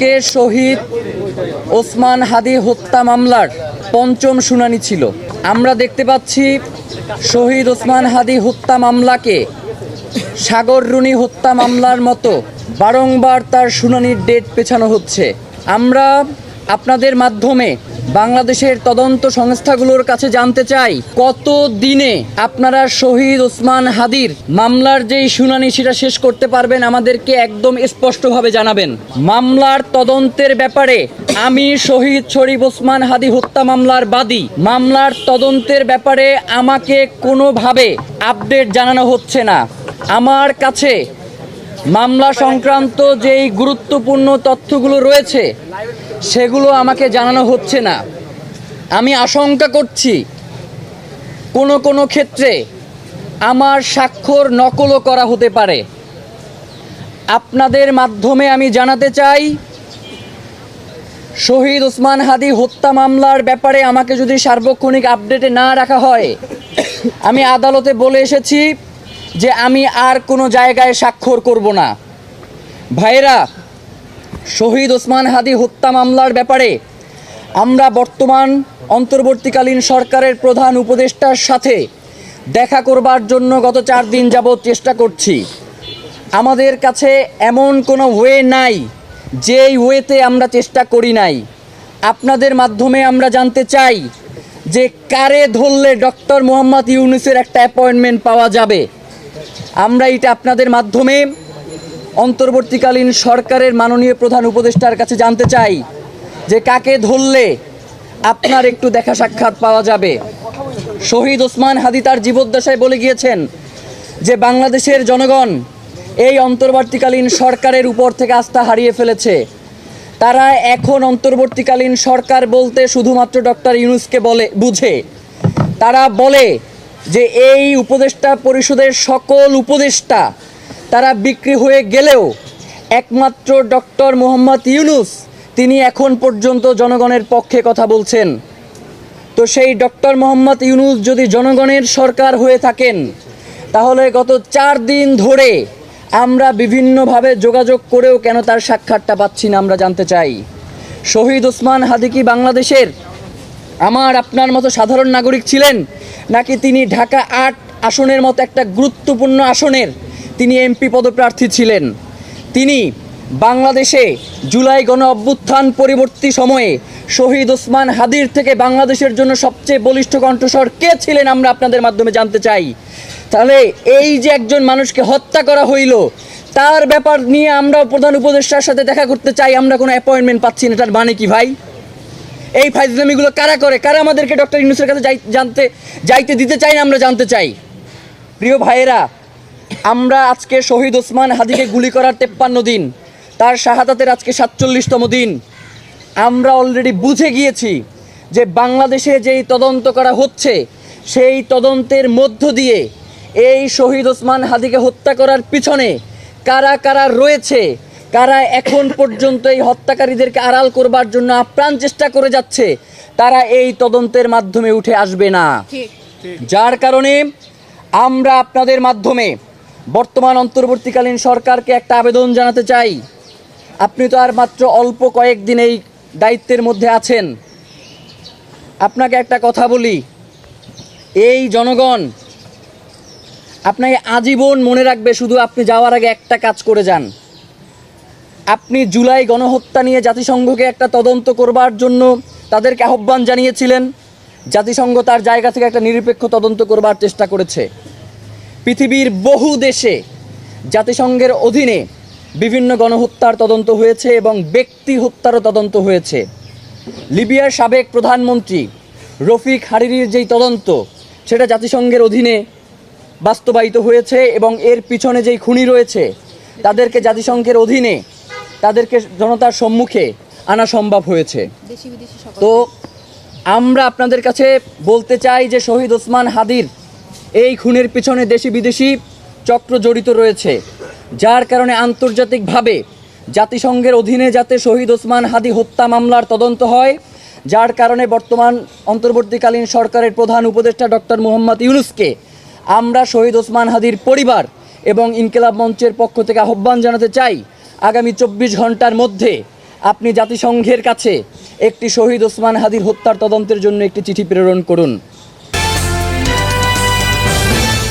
কে শহীদ ওসমান হাদি হত্যা মামলার পঞ্চম শুনানি ছিল? আমরা দেখতে পাচ্ছি শহীদ ওসমান হাদি হত্যা মামলাকে সাগর রুনি হত্যা মামলার মতো বারংবার তার শুনানির ডেট পেছানো হচ্ছে। আমরা আপনাদের মাধ্যমে বাংলাদেশের তদন্ত সংস্থাগুলোর কাছে জানতে চাই কত দিনে আপনারা শহীদ ওসমান হাদির মামলার যেই শুনানি সেটা শেষ করতে পারবেন আমাদেরকে একদম স্পষ্টভাবে জানাবেন। মামলার তদন্তের ব্যাপারে আমি শহীদ শরীফ ওসমান হাদি হত্যা মামলার বাদী। মামলার তদন্তের ব্যাপারে আমাকে কোনোভাবে আপডেট জানানো হচ্ছে না। আমার কাছে মামলা সংক্রান্ত যেই গুরুত্বপূর্ণ তথ্যগুলো রয়েছে সেগুলো আমাকে জানানো হচ্ছে না। আমি আশঙ্কা করছি, কোনো কোনো ক্ষেত্রে আমার স্বাক্ষর নকলও করা হতে পারে। আপনাদের মাধ্যমে আমি জানাতে চাই, শহীদ ওসমান হাদি হত্যা মামলার ব্যাপারে আমাকে যদি সার্বক্ষণিক আপডেটে না রাখা হয়, আমি আদালতে বলে এসেছি যে আমি আর কোনো জায়গায় স্বাক্ষর করব না। ভাইরা শহীদ ওসমান হাদি হত্যা মামলার ব্যাপারে আমরা বর্তমান অন্তর্বর্তীকালীন সরকারের প্রধান উপদেষ্টার সাথে দেখা করবার জন্য গত চার দিন যাবৎ চেষ্টা করছি। আমাদের কাছে এমন কোনো ওয়ে নাই, যেই ওয়েতে আমরা চেষ্টা করি নাই। আপনাদের মাধ্যমে আমরা জানতে চাই যে কারে ধরলে ডক্টর মোহাম্মদ ইউনুসের একটা অ্যাপয়েন্টমেন্ট পাওয়া যাবে। আমরা এটা আপনাদের মাধ্যমে অন্তর্বর্তীকালীন সরকারের মাননীয় প্রধান উপদেষ্টার কাছে জানতে চাই যে কাকে ধরলে আপনার একটু দেখা সাক্ষাৎ পাওয়া যাবে। শহীদ ওসমান হাদি তার জীবদ্দশায় বলে গিয়েছেন যে বাংলাদেশের জনগণ এই অন্তর্বর্তীকালীন সরকারের উপর থেকে আস্থা হারিয়ে ফেলেছে। তারা এখন অন্তর্বর্তীকালীন সরকার বলতে শুধুমাত্র ডক্টর ইউনুসকে বলে, বুঝে। তারা বলে যে এই উপদেষ্টা পরিষদের সকল উপদেষ্টা তারা বিক্রি হয়ে গেলেও একমাত্র ডক্টর মোহাম্মদ ইউনুস তিনি এখন পর্যন্ত জনগণের পক্ষে কথা বলছেন। তো সেই ডক্টর মোহাম্মদ ইউনুস যদি জনগণের সরকার হয়ে থাকেন, তাহলে গত চার দিন ধরে আমরা বিভিন্নভাবে যোগাযোগ করেও কেন তার সাক্ষাৎটা পাচ্ছি না আমরা জানতে চাই। শহীদ ওসমান হাদিকি বাংলাদেশের? আমার আপনার মতো সাধারণ নাগরিক ছিলেন? নাকি তিনি ঢাকা আট আসনের মতো একটা গুরুত্বপূর্ণ আসনের তিনি এমপি পদপ্রার্থী ছিলেন। তিনি বাংলাদেশে জুলাই গণ অভ্যুত্থান পরিবর্তী সময়ে শহীদ ওসমান হাদির থেকে বাংলাদেশের জন্য সবচেয়ে বলিষ্ঠ কণ্ঠস্বর কে ছিলেন আমরা আপনাদের মাধ্যমে জানতে চাই। তাহলে এই যে একজন মানুষকে হত্যা করা হইল, তার ব্যাপার নিয়ে আমরা প্রধান উপদেষ্টার সাথে দেখা করতে চাই, আমরা কোনো অ্যাপয়েন্টমেন্ট পাচ্ছি না তার মানে কি ভাই? এই ফাইজলামিগুলো কারা করে? কারা আমাদেরকে ডক্টর ইউনুসের কাছে যাই জানতে যাইতে দিতে চাই না আমরা জানতে চাই? প্রিয় ভাইয়েরা আমরা আজকে শহীদ ওসমান হাদিকে গুলি করার তেপ্পান্ন দিন তার শাহাদাতের আজকে সাতচল্লিশতম দিন। আমরা অলরেডি বুঝে গিয়েছি যে বাংলাদেশে যেই তদন্ত করা হচ্ছে সেই তদন্তের মধ্য দিয়ে এই শহীদ ওসমান হাদিকে হত্যা করার পিছনে কারা কারা রয়েছে কারা এখন পর্যন্ত এই হত্যাকারীদেরকে আড়াল করবার জন্য আপ্রাণ চেষ্টা করে যাচ্ছে তারা এই তদন্তের মাধ্যমে উঠে আসবে না। যার কারণে আমরা আপনাদের মাধ্যমে বর্তমান অন্তর্বর্তীকালীন সরকারকে একটা আবেদন জানাতে চাই। আপনি তো আর মাত্র অল্প কয়েকদিন এই দায়িত্বের মধ্যে আছেন। আপনাকে একটা কথা বলি। এই জনগণ, আপনাকে আজীবন মনে রাখবে শুধু আপনি যাওয়ার আগে একটা কাজ করে যান। আপনি জুলাই গণহত্যা নিয়ে জাতিসংঘকে একটা তদন্ত করবার জন্য তাদেরকে আহ্বান জানিয়েছিলেন। জাতিসংঘ তার জায়গা থেকে একটা নিরপেক্ষ তদন্ত করবার চেষ্টা করেছে। পৃথিবীর বহু দেশে জাতিসংঘের অধীনে বিভিন্ন গণহত্যার তদন্ত হয়েছে এবং ব্যক্তি হত্যারও তদন্ত হয়েছে। লিবিয়ার সাবেক প্রধানমন্ত্রী রফিক হারিরির যেই তদন্ত সেটা জাতিসংঘের অধীনে বাস্তবায়িত হয়েছে এবং এর পিছনে যেই খুনি রয়েছে তাদেরকে জাতিসংঘের অধীনে তাদেরকে জনতার সম্মুখে আনা সম্ভব হয়েছে। তো আমরা আপনাদের কাছে বলতে চাই যে শহীদ ওসমান হাদির এই খুনের পিছনে দেশি বিদেশি চক্র জড়িত রয়েছে, যার কারণে আন্তর্জাতিকভাবে জাতিসংঘের অধীনে যাতে শহীদ ওসমান হাদি হত্যা মামলার তদন্ত হয়, যার কারণে বর্তমান অন্তর্বর্তীকালীন সরকারের প্রধান উপদেষ্টা ডক্টর মোহাম্মদ ইউনুসকে আমরা শহীদ ওসমান হাদির পরিবার এবং ইনকিলাব মঞ্চের পক্ষ থেকে আহ্বান জানাতে চাই, আগামী চব্বিশ ঘণ্টার মধ্যে আপনি জাতিসংঘের কাছে একটি শহীদ ওসমান হাদির হত্যার তদন্তের জন্য একটি চিঠি প্রেরণ করুন।